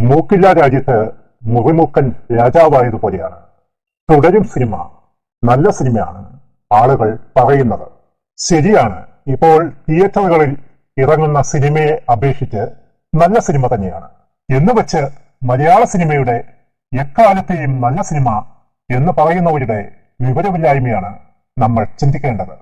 മൂക്കില്ല രാജ്യത്ത് മുറിമൂക്കൻ രാജാവായതുപോലെയാണ് തുടരും സിനിമ. നല്ല സിനിമയാണ് ആളുകൾ പറയുന്നത്. ശരിയാണ്. ഇപ്പോൾ തിയേറ്ററുകളിൽ ഇറങ്ങുന്ന സിനിമയെ അപേക്ഷിച്ച് നല്ല സിനിമ തന്നെയാണ്. എന്ന് വെച്ച് മലയാള സിനിമയുടെ എക്കാലത്തെയും നല്ല സിനിമ എന്ന് പറയുന്നവരുടെ വിവരമില്ലായ്മയാണ് നമ്മൾ ചിന്തിക്കേണ്ടത്.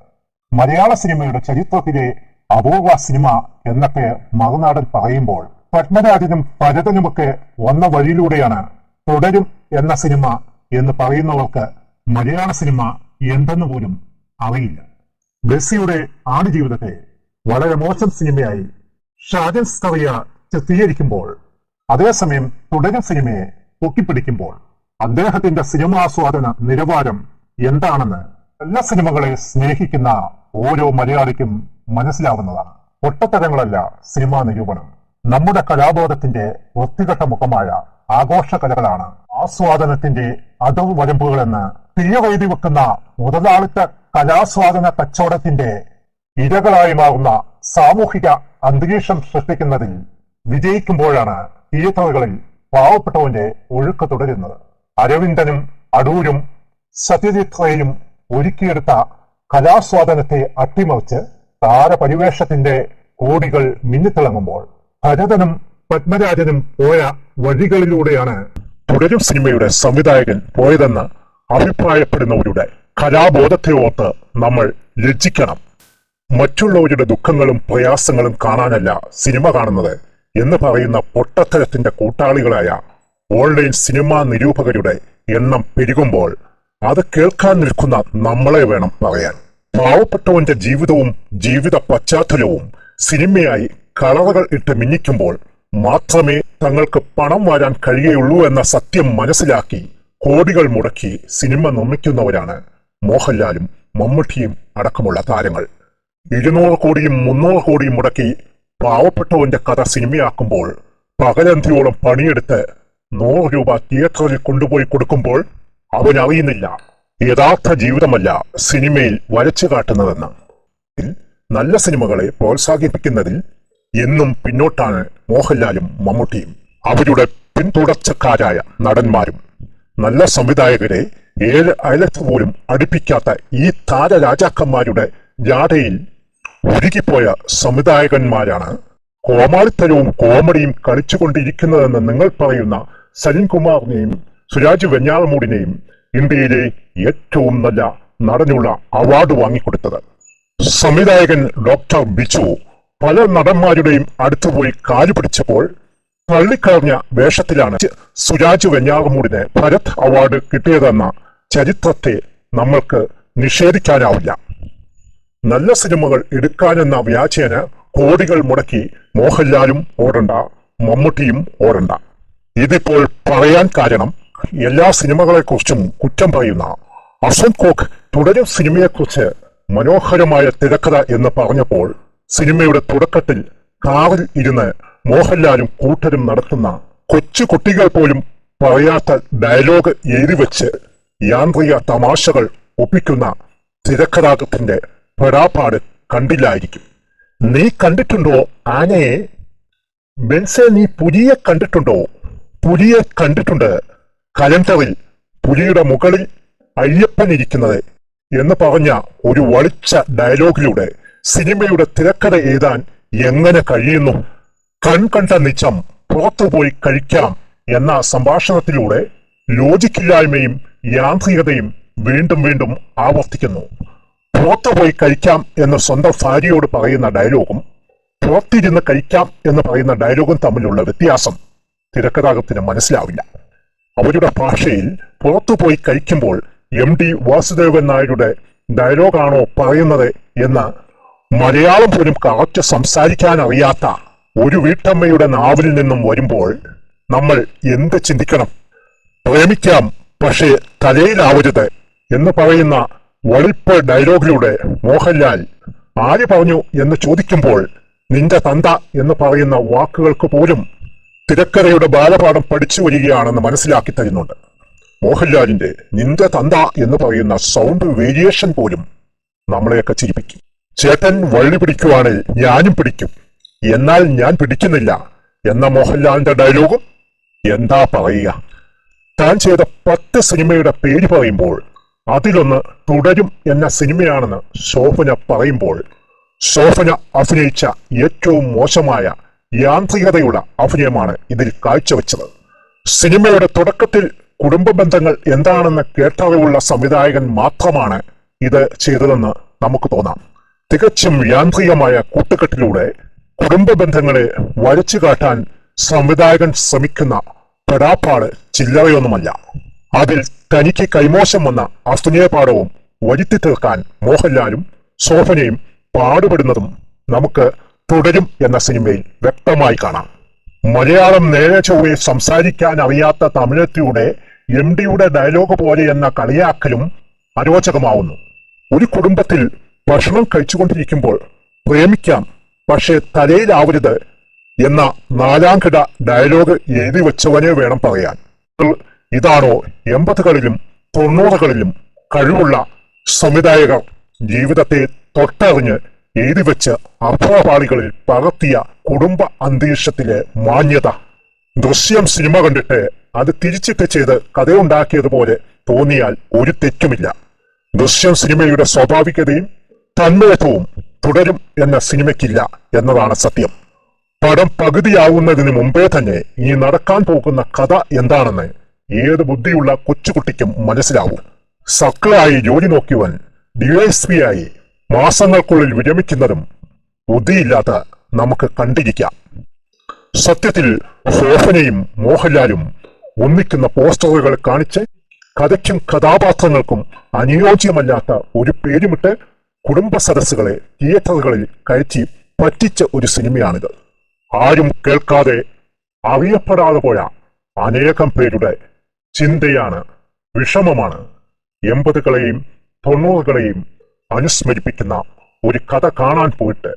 മലയാള സിനിമയുടെ ചരിത്രത്തിലെ അപൂർവ സിനിമ എന്നൊക്കെ മറുനാടൻ പറയുമ്പോൾ പത്മരാജനും ഭരതനുമൊക്കെ വന്ന വഴിയിലൂടെയാണ് തുടരും എന്ന സിനിമ എന്ന് പറയുന്നവർക്ക് മലയാള സിനിമ എന്തെന്ന് പോലും അറിയില്ല. ബസ്സിയുടെ ആടുജീവിതത്തെ വളരെ മോശം സിനിമയായി ഷാജൻ സ്കറിയ ചിത്രീകരിക്കുമ്പോൾ അതേസമയം തുടരും സിനിമയെ പൊക്കിപ്പിടിക്കുമ്പോൾ അദ്ദേഹത്തിന്റെ സിനിമാസ്വാദന നിലവാരം എന്താണെന്ന് എല്ലാ സിനിമകളെ സ്നേഹിക്കുന്ന ഓരോ മലയാളിക്കും മനസ്സിലാവുന്നതാണ്. ഒട്ടത്തരങ്ങളല്ല സിനിമാ നിരൂപണം. നമ്മുടെ കലാബോധത്തിന്റെ വൃത്തികെട്ട മുഖമായ ആഘോഷ കലകളാണ് ആസ്വാദനത്തിന്റെ അതവ് വരമ്പുകളെന്ന് തീയവൈതി വെക്കുന്ന മുതലാളിത്ത കലാസ്വാദന കച്ചവടത്തിന്റെ ഇരകളായി മാറുന്ന സാമൂഹിക അന്തരീക്ഷം സൃഷ്ടിക്കുന്നതിൽ വിജയിക്കുമ്പോഴാണ് തിയേറ്ററുകളിൽ പാവപ്പെട്ടവന്റെ ഒഴുക്ക് തുടരുന്നത്. അരവിന്ദനും അടൂരും സത്യജിത് ഒരുക്കിയെടുത്ത കലാസ്വാദനത്തെ അട്ടിമറിച്ച് താരപരിവേഷത്തിന്റെ കോടികൾ മിന്നിത്തിളങ്ങുമ്പോൾ ഭരതനും പത്മരാജനും പോയ വഴികളിലൂടെയാണ് തുടരും സിനിമയുടെ സംവിധായകൻ പോയതെന്ന് അഭിപ്രായപ്പെടുന്നവരുടെ കലാബോധത്തെ ഓർത്ത് നമ്മൾ ലജ്ജിക്കണം. മറ്റുള്ളവരുടെ ദുഃഖങ്ങളും പ്രയാസങ്ങളും കാണാനല്ല സിനിമ കാണുന്നത് എന്ന് പറയുന്ന പൊട്ടത്തരത്തിന്റെ കൂട്ടാളികളായ ഓൺലൈൻ സിനിമാ നിരൂപകരുടെ എണ്ണം പെരുകുമ്പോൾ അത് കേൾക്കാൻ നിൽക്കുന്ന നമ്മളെ വേണം പറയാൻ. പാവപ്പെട്ടവന്റെ ജീവിതവും ജീവിത പശ്ചാത്തലവും സിനിമയായി കളറുകൾ ഇട്ട് മിന്നിക്കുമ്പോൾ മാത്രമേ തങ്ങൾക്ക് പണം വരാൻ കഴിയുള്ളൂ എന്ന സത്യം മനസ്സിലാക്കി കോടികൾ മുടക്കി സിനിമ നിർമ്മിക്കുന്നവരാണ് മോഹൻലാലും മമ്മൂട്ടിയും അടക്കമുള്ള താരങ്ങൾ. ഇരുന്നൂറ് കോടിയും മുന്നൂറ് കോടിയും മുടക്കി പാവപ്പെട്ടവന്റെ കഥ സിനിമയാക്കുമ്പോൾ പകലന്തിയോളം പണിയെടുത്ത് നൂറ് രൂപ തിയേറ്ററിൽ കൊണ്ടുപോയി കൊടുക്കുമ്പോൾ അവൻ അവനറിയുന്നില്ല യഥാർത്ഥ ജീവിതമല്ല സിനിമയിൽ വരച്ചു കാട്ടുന്നതെന്ന്. നല്ല സിനിമകളെ പ്രോത്സാഹിപ്പിക്കുന്നതിൽ എന്നും പിന്നോട്ടാണ് മോഹൻലാലും മമ്മൂട്ടിയും അവരുടെ പിന്തുടർച്ചക്കാരായ നടന്മാരും. നല്ല സംവിധായകരെ ഏഴ് അയലത്ത് പോലും അടുപ്പിക്കാത്ത ഈ താരരാജാക്കന്മാരുടെ ജാടയിൽ ഉരുകിപ്പോയ സംവിധായകന്മാരാണ് കോമാളിത്തരവും കോമഡിയും കളിച്ചുകൊണ്ടിരിക്കുന്നതെന്ന് നിങ്ങൾ പറയുന്ന സലിൻകുമാറിനെയും സുരാജ് വെഞ്ഞാറമൂടിനെയും ഇന്ത്യയിലെ ഏറ്റവും നല്ല നടനുള്ള അവാർഡ് വാങ്ങിക്കൊടുത്തത്. സംവിധായകൻ ഡോക്ടർ ബിച്ചു പല നടന്മാരുടെയും അടുത്തുപോയി കാലു പിടിച്ചപ്പോൾ തള്ളിക്കളഞ്ഞ വേഷത്തിലാണ് സുരാജ് വെഞ്ഞാറമൂടിന് ഭരത് അവാർഡ് കിട്ടിയതെന്ന ചരിത്രത്തെ നമ്മൾക്ക് നിഷേധിക്കാനാവില്ല. നല്ല സിനിമകൾ എടുക്കാനെന്ന വ്യാജേന കോടികൾ മുടക്കി മോഹൻലാലും ഓടണ്ട മമ്മൂട്ടിയും ഓടണ്ട. ഇതിപ്പോൾ പറയാൻ കാരണം എല്ലാ സിനിമകളെക്കുറിച്ചും കുറ്റം പറയുന്ന അസം കോക്ക് തുടരും സിനിമയെക്കുറിച്ച് മനോഹരമായ തിരക്കഥ എന്ന് പറഞ്ഞപ്പോൾ സിനിമയുടെ തുടക്കത്തിൽ കാറിൽ ഇരുന്ന് മോഹൻലാലും കൂട്ടരും നടത്തുന്ന കൊച്ചു കുട്ടികൾ പോലും പറയാത്ത ഡയലോഗ് എഴുതിവെച്ച് യാന്ത്രിക തമാശകൾ ഒപ്പിക്കുന്ന തിരക്കഥാകൃത്തിന്റെ പെടാപ്പാട് കണ്ടില്ലായിരിക്കും. നീ കണ്ടിട്ടുണ്ടോ ആനയെ? ബെൻസെ നീ പുലിയെ കണ്ടിട്ടുണ്ടോ? പുലിയെ കണ്ടിട്ടുണ്ട്. കലണ്ടറിൽ പുലിയുടെ മുകളിൽ അയ്യപ്പൻ ഇരിക്കുന്നത് എന്ന് പറഞ്ഞ ഒരു വളിച്ച ഡയലോഗിലൂടെ സിനിമയുടെ തിരക്കഥ എഴുതാൻ എങ്ങനെ കഴിയുന്നു? കൺകണ്ട നിച്ചം പുറത്തുപോയി കഴിക്കാം എന്ന സംഭാഷണത്തിലൂടെ ലോജിക്കില്ലായ്മയും യാന്ത്രികതയും വീണ്ടും വീണ്ടും ആവർത്തിക്കുന്നു. പുറത്തുപോയി കഴിക്കാം എന്ന് സ്വന്തം ഭാര്യയോട് പറയുന്ന ഡയലോഗും പുറത്തിരുന്ന് കഴിക്കാം എന്ന് പറയുന്ന ഡയലോഗും തമ്മിലുള്ള വ്യത്യാസം തിരക്കഥാകത്തിന് മനസ്സിലാവില്ല. അവരുടെ ഭാഷയിൽ പുറത്തുപോയി കഴിക്കുമ്പോൾ എം ഡി വാസുദേവൻ നായരുടെ ഡയലോഗാണോ പറയുന്നത് എന്ന് മലയാളം പോലും കറക്റ്റ് സംസാരിക്കാൻ അറിയാത്ത ഒരു വീട്ടമ്മയുടെ നാവിൽ നിന്നും വരുമ്പോൾ നമ്മൾ എന്ത് ചിന്തിക്കണം? പ്രേമിക്കാം പക്ഷേ തലയിലാവരുത് എന്ന് പറയുന്ന വളിപ്പ് ഡയലോഗിലൂടെ മോഹൻലാൽ ആര് പറഞ്ഞു എന്ന് ചോദിക്കുമ്പോൾ നിന്റെ തന്ത എന്ന് പറയുന്ന വാക്കുകൾക്ക് പോലും തിരക്കഥയുടെ ബാലപാഠം പഠിച്ചു വരികയാണെന്ന് മനസ്സിലാക്കി തരുന്നുണ്ട്. മോഹൻലാലിന്റെ നിന്റെ തന്ത എന്ന് പറയുന്ന സൗണ്ട് വേരിയേഷൻ പോലും നമ്മളെയൊക്കെ ചിരിപ്പിക്കും. ചേട്ടൻ വള്ളി പിടിക്കുവാണെ ഞാനും പിടിക്കും. എന്നാൽ ഞാൻ പിടിക്കുന്നില്ല എന്ന മോഹൻലാലിന്റെ ഡയലോഗും എന്താ പറയുക? താൻ ചെയ്ത പത്ത് സിനിമയുടെ പേര് പറയുമ്പോൾ അതിലൊന്ന് തുടരും എന്ന സിനിമയാണെന്ന് ശോഭന പറയുമ്പോൾ ശോഭന അഭിനയിച്ച ഏറ്റവും മോശമായ യാന്ത്രികതയുള്ള അഭിനയമാണ് ഇതിൽ കാഴ്ചവെച്ചത്. സിനിമയുടെ തുടക്കത്തിൽ കുടുംബ ബന്ധങ്ങൾ എന്താണെന്ന് കേട്ടറിവുള്ള സംവിധായകൻ മാത്രമാണ് ഇത് ചെയ്തതെന്ന് നമുക്ക് തോന്നാം. തികച്ചും യാന്ത്രികമായ കൂട്ടുകെട്ടിലൂടെ കുടുംബ ബന്ധങ്ങളെ വരച്ചു കാട്ടാൻ സംവിധായകൻ ശ്രമിക്കുന്ന പെടാപ്പാട് ചില്ലറയൊന്നുമല്ല. അതിൽ തനിക്ക് കൈമോശം വന്ന അഭിനയപാഠവും വരുത്തി തീർക്കാൻ മോഹൻലാലും ശോഭനയും പാടുപെടുന്നതും നമുക്ക് തുടരും എന്ന സിനിമയിൽ വ്യക്തമായി കാണാം. മലയാളം നേരെ ചൊവ്വെ സംസാരിക്കാൻ അറിയാത്ത തമിഴത്തിയുടെ എം ഡിയുടെ ഡയലോഗ് പോലെ എന്ന കളിയാക്കലും അരോചകമാവുന്നു. ഒരു കുടുംബത്തിൽ ഭക്ഷണം കഴിച്ചുകൊണ്ടിരിക്കുമ്പോൾ പ്രേമിക്കാം പക്ഷേ തലയിലാവരുത് എന്ന നാലാംഘട ഡയലോഗ് എഴുതി വെച്ചവനെ വേണം പറയാൻ. ഇതാണോ എൺപതുകളിലും തൊണ്ണൂറുകളിലും കഴിവുള്ള സംവിധായകർ ജീവിതത്തെ തൊട്ടറിഞ്ഞ് എഴുതി വെച്ച് അർത്ഥപാളികളിൽ പകർത്തിയ കുടുംബ അന്തരീക്ഷത്തിലെ മാന്യത. ദൃശ്യം സിനിമ കണ്ടിട്ട് അത് തിരിച്ചിട്ട് ചെയ്ത് കഥയുണ്ടാക്കിയതുപോലെ തോന്നിയാൽ ഒരു തെറ്റുമില്ല. ദൃശ്യം സിനിമയുടെ സ്വാഭാവികതയും തന്മയത്വവും തുടരും എന്ന സിനിമയ്ക്കില്ല എന്നതാണ് സത്യം. പടം പകുതിയാവുന്നതിന് മുമ്പേ തന്നെ ഈ നടക്കാൻ പോകുന്ന കഥ എന്താണെന്ന് ഏത് ബുദ്ധിയുള്ള കൊച്ചുകുട്ടിക്കും മനസ്സിലാവും. സക്കളായി ജോലി നോക്കിയവൻ ഡിവൈഎസ്പി ആയി മാസങ്ങൾക്കുള്ളിൽ വിരമിക്കുന്നതും ബുദ്ധിയില്ലാത്ത നമുക്ക് കണ്ടിരിക്കാം. സത്യത്തിൽ ശോഭനയും മോഹൻലാലും ഒന്നിക്കുന്ന പോസ്റ്ററുകൾ കാണിച്ച് കഥയ്ക്കും കഥാപാത്രങ്ങൾക്കും അനുയോജ്യമല്ലാത്ത ഒരു പേരുമിട്ട് കുടുംബ സദസ്സുകളെ തിയേറ്ററുകളിൽ കയറ്റി പറ്റിച്ച ഒരു സിനിമയാണിത്. ആരും കേൾക്കാതെ അറിയപ്പെടാതെ പോയ അനേകം പേരുടെ ചിന്തയാണ് വിഷമമാണ്. എൺപതുകളെയും തൊണ്ണൂറുകളെയും അനുസ്മരിപ്പിക്കുന്ന ഒരു കഥ കാണാൻ പോയിട്ട്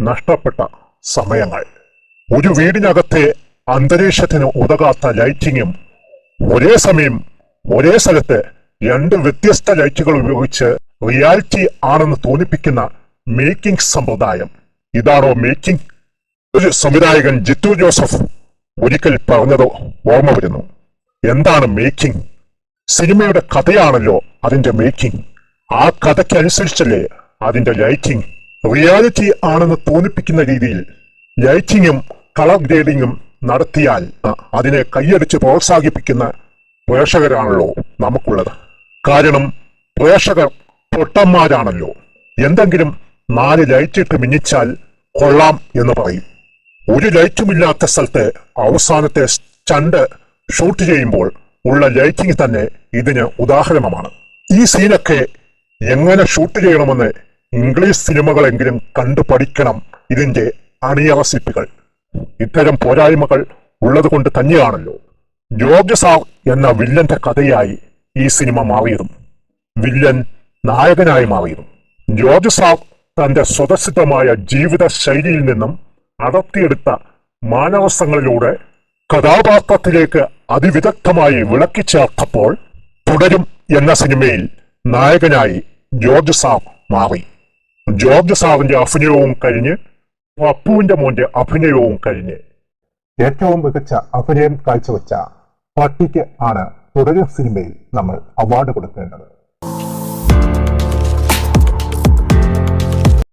നഷ്ടപ്പെട്ട സമയങ്ങൾ. ഒരു വീടിനകത്തെ അന്തരീക്ഷത്തിന് ഉതകാത്ത ലൈറ്റിങ്ങും ഒരേ സമയം ഒരേ സ്ഥലത്ത് രണ്ട് വ്യത്യസ്ത ലൈറ്റുകൾ ഉപയോഗിച്ച് റിയാലിറ്റി ആണെന്ന് തോന്നിപ്പിക്കുന്ന മേക്കിംഗ് സമ്പ്രദായം. ഇതാണോ മേക്കിംഗ് ഒരു സംവിധായകൻ ജിത്തു ജോസഫ് ഒരിക്കൽ പറഞ്ഞത് ഓർമ്മ വരുന്നു. എന്താണ് മേക്കിംഗ് സിനിമയുടെ കഥയാണല്ലോ അതിന്റെ മേക്കിംഗ് ആ കഥയ്ക്ക് അനുസരിച്ചല്ലേ അതിന്റെ ലൈറ്റിംഗ് റിയാലിറ്റി ആണെന്ന് തോന്നിപ്പിക്കുന്ന രീതിയിൽ ലൈറ്റിങ്ങും കളർ ഗ്രേഡിങ്ങും നടത്തിയാൽ അതിനെ കൈയടിച്ച് പ്രോത്സാഹിപ്പിക്കുന്ന പ്രേക്ഷകരാണല്ലോ നമുക്കുള്ളത്. കാരണം പ്രേക്ഷകർ പൊട്ടന്മാരാണല്ലോ. എന്തെങ്കിലും നാല് ലൈറ്റിട്ട് മിന്നിച്ചാൽ കൊള്ളാം എന്ന് പറയും. ഒരു ലൈറ്റുമില്ലാത്ത സ്ഥലത്ത് അവസാനത്തെ സ്റ്റണ്ട് ഷൂട്ട് ചെയ്യുമ്പോൾ ഉള്ള ലൈറ്റിംഗ് തന്നെ ഇതിന് ഉദാഹരണമാണ്. ഈ സീനൊക്കെ എങ്ങനെ ഷൂട്ട് ചെയ്യണമെന്ന് ഇംഗ്ലീഷ് സിനിമകളെങ്കിലും കണ്ടു പഠിക്കണം ഇതിന്റെ അണിയറ ശില്പികൾ ഇത്തരം പോരായ്മകൾ ഉള്ളതുകൊണ്ട് തന്നെയാണല്ലോ. ജോർജ് സാർ എന്ന വില്ലന്റെ കഥയായി ഈ സിനിമ മാറിയതും. വില്ലൻ നായകനായി മാറിയിരുന്നു. ജോർജ് സാബ് തന്റെ സ്വതസിദ്ധമായ ജീവിത ശൈലിയിൽ നിന്നും അടർത്തിയെടുത്ത മാനവസങ്ങളിലൂടെ കഥാപാത്രത്തിലേക്ക് അതിവിദഗ്ധമായി വിളക്കി ചേർത്തപ്പോൾ തുടരും എന്ന സിനിമയിൽ നായകനായി ജോർജ് സാബ് മാറി. ജോർജ് സാറിന്റെ അഭിനയവും കഴിഞ്ഞ് പപ്പുവിന്റെ മോന്റെ അഭിനയവും കഴിഞ്ഞ് ഏറ്റവും മികച്ച അഭിനയം കാഴ്ചവെച്ച പട്ടിക്ക് ആണ് തുടരും സിനിമയിൽ നമ്മൾ അവാർഡ് കൊടുക്കേണ്ടത്.